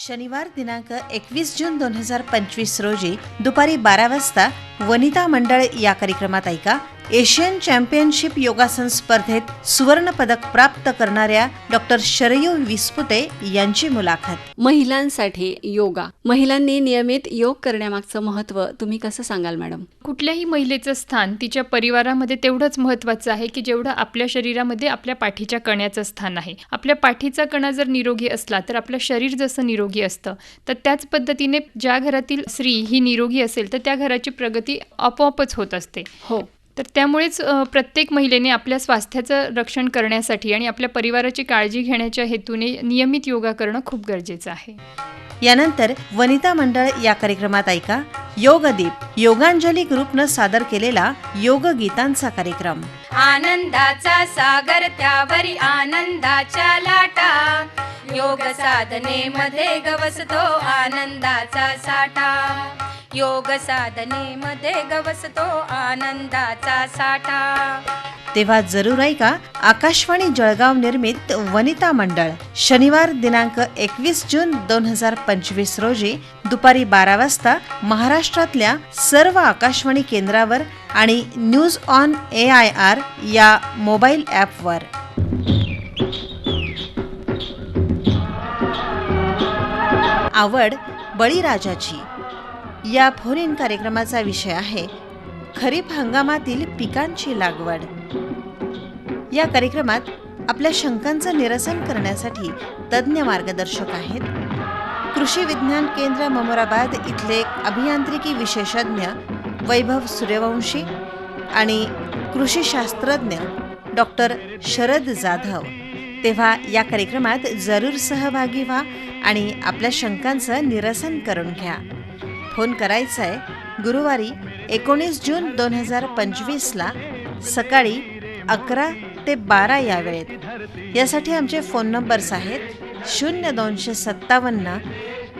शनिवार दिनांक एकवीस जून दोन हजार पंचवीस रोजी दुपारी बारा वाजता वनिता मंडळ या कार्यक्रमात ऐका. एशियन चॅम्पियनशिप योगासन स्पर्धेत सुवर्ण पदक प्राप्त करणाऱ्या डॉक्टर शरयू विस्पुते यांची मुलाखत. महिलांसाठी योगा. महिलांनी नियमित योग करण्यामागचं महत्त्व तुम्ही कसं सांगाल मॅडम? कुठल्याही महिलेचं स्थान तिच्या परिवारामध्ये तेवढंच महत्त्वाचं आहे की जेवढं आपल्या शरीरामध्ये आपल्या पाठीच्या कण्याचं स्थान आहे. आपल्या पाठीचा कणा जर निरोगी असला तर आपलं शरीर जसं निरोगी असतं तर त्याच पद्धतीने ज्या घरातील स्त्री ही निरोगी असेल तर त्या घराची प्रगती आपोआपच होत असते. हो. तर त्यामुळेच प्रत्येक महिलेने आपल्या स्वास्थ्याचं रक्षण करण्यासाठी आणि आपल्या परिवाराची काळजी घेण्याच्या हेतूने नियमित योगा करणं खूप गरजेचं आहे. यानंतर वनिता मंडळ या कार्यक्रमात ऐका योगदीप योगांजली ग्रुपनं सादर केलेला योग गीतांचा कार्यक्रम. आनंदाचा सागर त्यावरी आनंदाच्या लाटा योग साधनेमध्ये गवसतो आनंदाचा साठा. योग साधनेमध्ये गवसतो आनंदाचा साठा. तेव्हा जरूर ऐका आकाशवाणी जळगाव निर्मित वनिता मंडळ. शनिवार दिनांक एकवीस जून दोन हजार पंचवीस रोजी दुपारी बारा वाजता महाराष्ट्रातल्या सर्व आकाशवाणी केंद्रावर आणि news on A I R या मोबाईल ॲपवर. आवड बळीराजाची. या फोन इन कार्यक्रमाचा विषय आहे खरीप हंगामातील पिकांची लागवड. या कार्यक्रमात आपल्या शंकांचं निरसन करण्यासाठी तज्ज्ञ मार्गदर्शक आहेत. कृषी विज्ञान केंद्र ममोराबाद इथले अभियांत्रिकी विशेषज्ञ वैभव सूर्यवंशी आणि कृषी शास्त्रज्ञ डॉक्टर शरद जाधव. तेव्हा या कार्यक्रमात जरूर सहभागी व्हा आणि आपल्या शंकांचं निरसन करून घ्या. फोन करायचा आहे. गुरुवारी एकोणीस जून दोन हजार पंचवीसला सकाळी अकरा ते बारा या वेळेत. यासाठी आमचे फोन नंबर्स आहेत शून्य दोनशे सत्तावन्न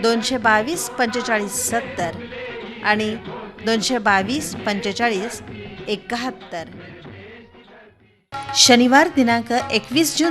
दोनशे बावीस पंचेचाळीस सत्तर आणि दोनशे बावीस पंचेचाळीस एकाहत्तर. शनिवार दिनांक एकवीस जून